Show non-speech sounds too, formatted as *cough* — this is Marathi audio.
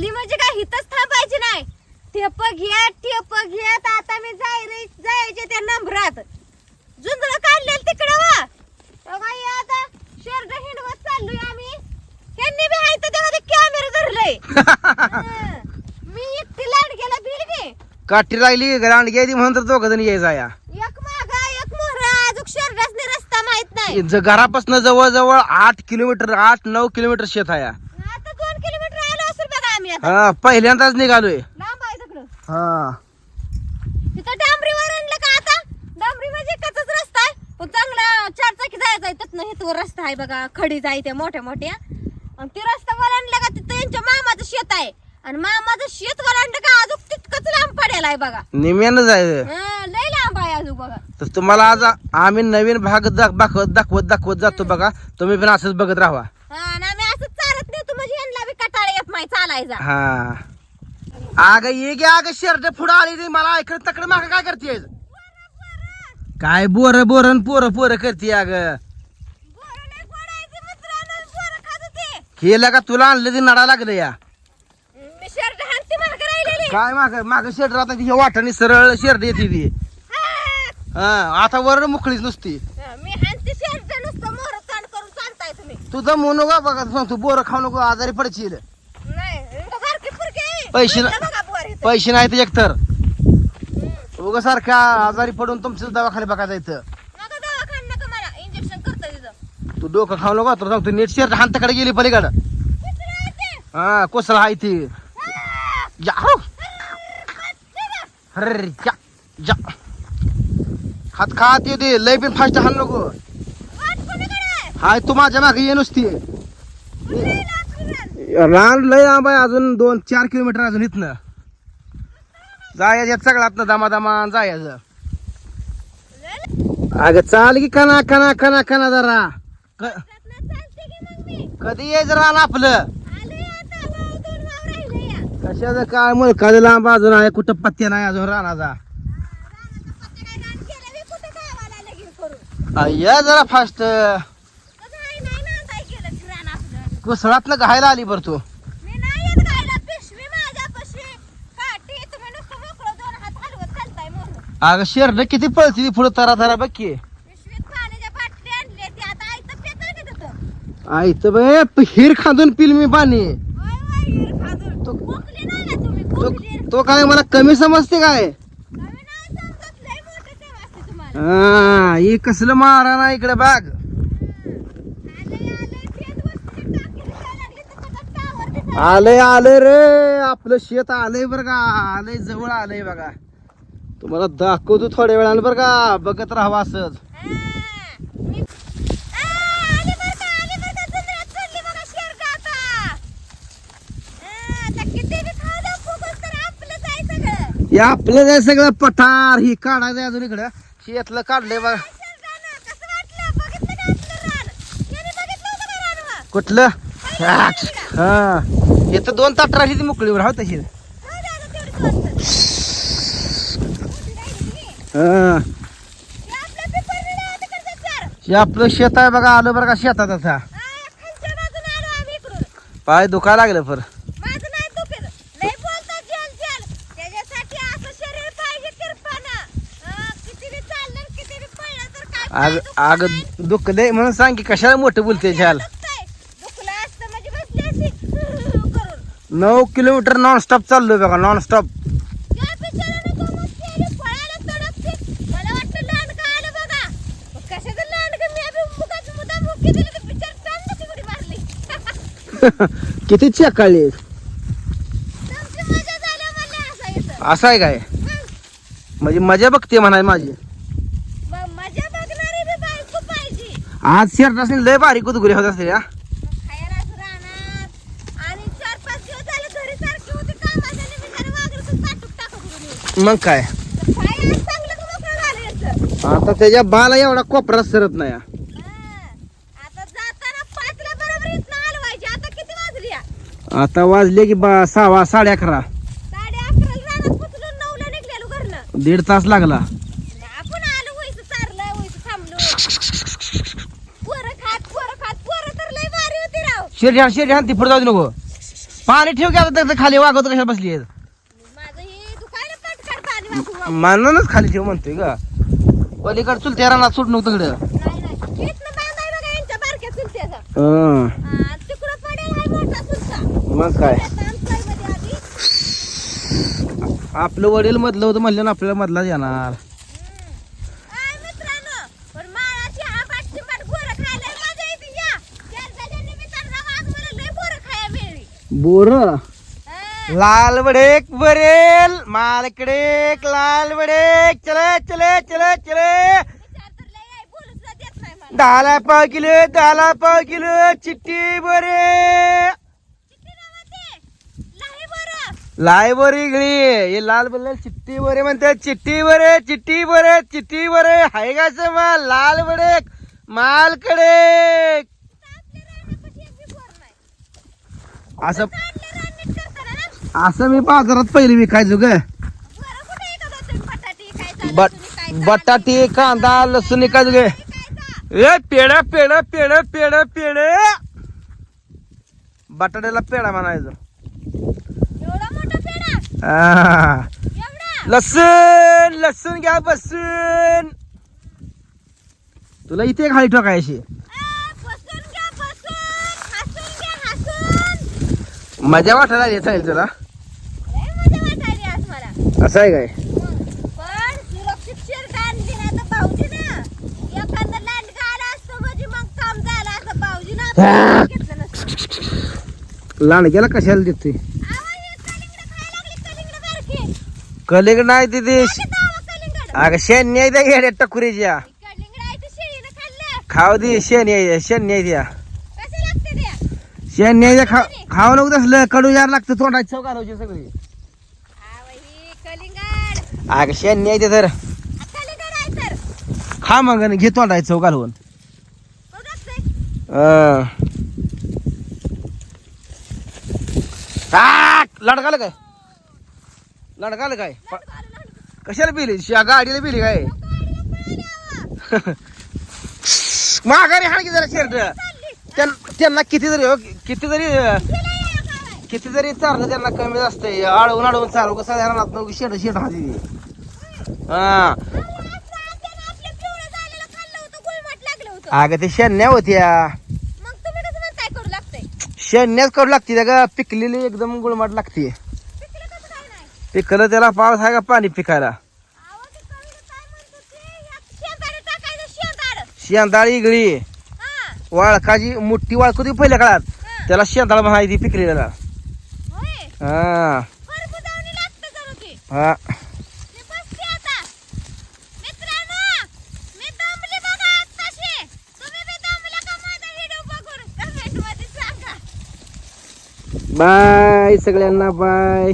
आली म्हणजे काय हिथच थांबायची नाही. टेप घ्या टेप घ्या आता मी जाय जायचे त्या नंबरात. जुंजळ काढलेलं तिकडे वा. आता शर्ट हिंडवत चाललोय आम्ही. ह्यांनी बी हाय तर कॅमेरा धरलंय. मी एकटी लाड गेला बिल घे. काठी राहिली रांड घ्यायची म्हणून तर दोघ जण यायचा या एक मागा एक मोहरा अजून शर्टासने रस्ता माहीत नाही. ज- घरापासून जवळ जवळ आठ किलोमीटर आठ नऊ किलोमीटर शेत आहे आता दोन किलोमीटर आलो असेल बघा आम्ही आता हा पहिल्यांदाच निघालोय. लांब आहे हा. तिथं डांबरीवर आणलं का आता? डांबरी म्हणजे कचाच रस्ता आहे. पण चांगला चार चाकी जायचा आहे. तिथनं हेतूवर रस्ता आहे बघा. खडी जाय त्या मोठ्या मोठ्या. आणि ते रस्ता वलांडला का? तिथं यांच्या मामाचं शेत आहे. आणि मामाचं शेत वलांडलं का? अजून तितकंच लांब पडेल आहे बघा. निम्यानं जायचं. हं, लय लांब आहे अजून बघा. तर तुम्हाला आज आम्ही नवीन भाग दाखवत दाखवत दाखवत जातो बघा. तुम्ही पण असंच बघत राहा. हा, आणि आम्ही असं चालत नाही तुम्ही यांना बी कटाळा नाही हा. अग ये गे अग शर्ट पुढं आली ती मला ऐकत तकडे माग काय करते काय बोर बोरन पोर पोर करते अग. केलं का तुला आणलं ते नडा लागलं या? काय माग? माग शर्ट राहता ती वाटाने सरळ शर्ट येते ती. हा. हा आता वर मोकळीच नुसती. तुझं म्हणू का बघा सांगतो बोर खाऊ नको आजारी पडशील नाही इथं बारकी पोरगी आहे. पैसे ना-. पैसे नाही तर एकतर उगा सारख्या आजारी पडून तुमचं दवाखाने बघायचं इथं इंजेक्शन करतं तिथं तू डोकं खाऊ नको तर सांगतो नीट शर्ट हाताकडे गेली पलीकडं? हा कोसला आहे ती. जा हो. अरे जा जा हात खात येते लय पण फास्ट हाण नको? हाय तू माझ्या मागे ये नुसती? रान लय लांब आहे अजून दोन चार किलोमीटर अजून इथनं जायचं सगळ्यात दमा दमा जायचं अगं चाल की कना कना कना कना जरा? कधी यायचं रान आपलं. कशाचं काय मुलखाचं लांब अजून आहे कुठं पत्त्या नाही अजून रानाचा रानाचं पत्ते काय रान केलं बी कुठं गावाला लगीन करून. या जरा फास्ट तसं आहे, नाही ना काय केलं की रान आपलं. कुसळातनं घायला आली बरं तू मी नाही येत गायला, पिशवी माझ्यापाशी. काठी, तुम्ही नुसतं मोकळं दोन हात हलवत चालताय मोहर. अगं शेरड किती पळती ती पुढं तरा तरा बघ की पिशवीत पाण्याच्या बाटल्या आणल्या, ती आता आयतं पितं की तिथं? आई तर बे हिर खांदून पिल मी पाणी हिर खाजून. तो- खोकली नाही ना तुम्ही, तो खोकली. तो काय मला कमी समजते काय कमी नाही समजत, लय मोठं ठेव असते तुम्हाला. हा ही कसलं मारा ना इकडे बाग आलंय, आलंय, फेस वरती टाकीत घ्यायला लागली, तिथं टावर दिसायला. आलंय आलंय रे. आपलं शेत आलंय बर का. आलंय जवळ आलंय बघा. तुम्हाला दाखवतो थोड्या वेळानं बरं का. बघत राहावा असंच. या आपलं काय सगळं पठार? ही काढायचं अजून इकडं. शेतलं काढलंय बघा. कुठलं? हा. इथं दोन ताट राहिली ती मोकळीवर हा तशी. हा. हे आपलं आहे हे आपलं शेत आहे बघा आलं बरं का शेतात आता. पाय दुखायला लागलं पर. अग अग दुखत. लय दुखलंय म्हणून सांग की कशाला मोठं बोलते झाल? दिली तर बिचारी चांगली उडी मारली. *laughs* किती चेकाळी असं आहे काय? म्हणजे मजा बघते म्हणाय माझी. आज शर्ट असणे लय बारीक कुदगुरी होत असते हा मग खायलाच राहणार आणि चार पाच दिवस झाले घरी सारखी होती कामाच्या निमित्ताने वागरतच पाठूक टाकत होती मी. मग काय? आता त्याच्या बाला एवढा कोपरा सरत नाही. आता वाजले की बा सहा साडे अकरा. दीड तास लागला. शिर्या शिर्या ती पुढे जाऊ नको. पाणी ठेव की आता खाली वागवत कशाला बसली आहे माझं हे दुखायला पटकन पाणी वाहू वाहू. मानूनच खाली ठेव म्हणतोय का पलीकडे चुलत्या रानात सुट नव्हतं तिकडं हं, मग काय? आपलं वडील मधलं होतं म्हणलं ना आपल्याला मधलाच येणार. बोरं? लाल वडेक बरेल मालकडेक लाल वडेक चले चले चले चले. दहाला पाव किलो दहाला पाव किलो चिट्टी बरे. लाय बरी इगळी हे लाल बोलले चिट्टी बरे म्हणते चिट्टी बरे चिट्टी बरे चिट्टी बरे. हाय का माल लाल बडेक मालकडेक असं काढले रान नीट करताना ना असं मी बाजारात पहिले विकायचो ग. बट बटाटी कांदा लसूण विकायचो गे. ए पेड पेड पेड पेड पेड बटाट्याला पेडा म्हणायचं. एवढा मोठा पेढा? आ, एवढा? लसूण लसूण घ्या बसून. तुला इथे खाली ठोकायची आ, बसून घ्या बसून. हसून घ्या हसून. मजा वाटायला चालेल तुला लय मजा वाटायली आज मला असं आहे काय? पण सुरक्षित शर्ट आणली ना तर भाऊजी ना. एखादं लांडगा आला असतं म्हणजे मग काम झालं असं भाऊजी ना. घेतलं नसतं. लांडग्याला कशाला देतोय? आवा हे कलिंगड खायला लागली कलिंगड बारकी कलिंगड नाही तिथे कलिंगड. अगं शेणी आहे त्या घेड्या टकुरीच्या. कलिंगड आहे ते शेळीनं खाल्लं. खाऊ दे शेणी आहे शेणी आहे त्या कसं लागते शेणी आहे त्या खा खाऊ नको तसलं. कडू जार लागतं तोंडाची चव घालायची सगळी. अगं शेणी आहे ते तर. खा मग आणि घे तोंडाची चव घालवून! लडकालं काय? लडकालं काय? कशाला पिली? शिया गाडीला पिली काय? *laughs* माघारी हाण की जरा शर्ट. त्यां- त्यांना किती जरी हो, किती जरी किती जरी चाललं त्यांना कमी असते अडवून अडवून चालू कसं नको शेड शेड हाती हा. अगं ते शेण्या होत्या. करू शेण्याच कडू लागते ग पिकलेली एकदम गुळमाट लागते. पिकलं त्याला पाऊस आहे का पाणी पिकायला? शेंदाळ इगळी. वाळकाची मोठी वाळक होती पहिल्या काळात. त्याला शेंदाळ म्हणायची पिकलेल्याला. होय? हा. हा मी बसते आता मित्रांनो मी दमली बघा आत्ताशी तुम्ही बी दमला का माझा व्हिडिओ बघून कमेंटमध्ये सांगा बाय सगळ्यांना बाय.